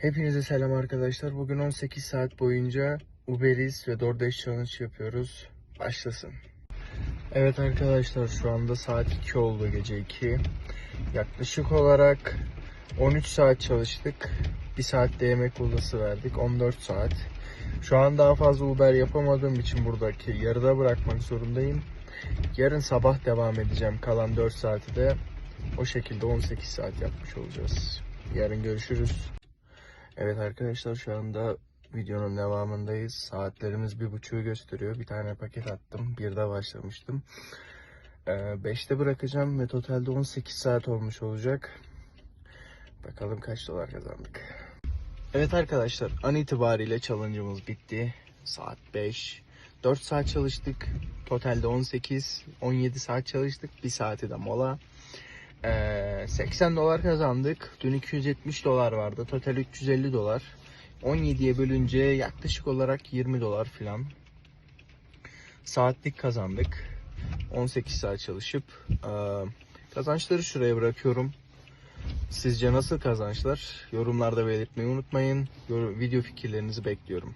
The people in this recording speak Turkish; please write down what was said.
Hepinize selam arkadaşlar. Bugün 18 saat boyunca Uber Eats ve DoorDash Challenge yapıyoruz. Başlasın. Evet arkadaşlar şu anda saat 2 oldu gece 2. Yaklaşık olarak 13 saat çalıştık. 1 saat de yemek molası verdik. 14 saat. Şu an daha fazla Uber yapamadığım için buradaki yarıda bırakmak zorundayım. Yarın sabah devam edeceğim. Kalan 4 saati de o şekilde 18 saat yapmış olacağız. Yarın görüşürüz. Evet arkadaşlar şu anda videonun devamındayız. Saatlerimiz bir buçuğu gösteriyor. Bir tane paket attım. Bir de başlamıştım. Ee, beşte bırakacağım ve totalde 18 saat olmuş olacak. Bakalım kaç dolar kazandık. Evet arkadaşlar an itibariyle challenge'ımız bitti. Saat 5. 4 saat çalıştık. Totalde 18. 17 saat çalıştık. 1 saati de mola. Ee, 80 dolar kazandık. Dün 270 dolar vardı. Total 350 dolar. 17'ye bölünce yaklaşık olarak 20 dolar falan. Saatlik kazandık. 18 saat çalışıp ee, kazançları şuraya bırakıyorum. Sizce nasıl kazançlar? Yorumlarda belirtmeyi unutmayın. Video fikirlerinizi bekliyorum.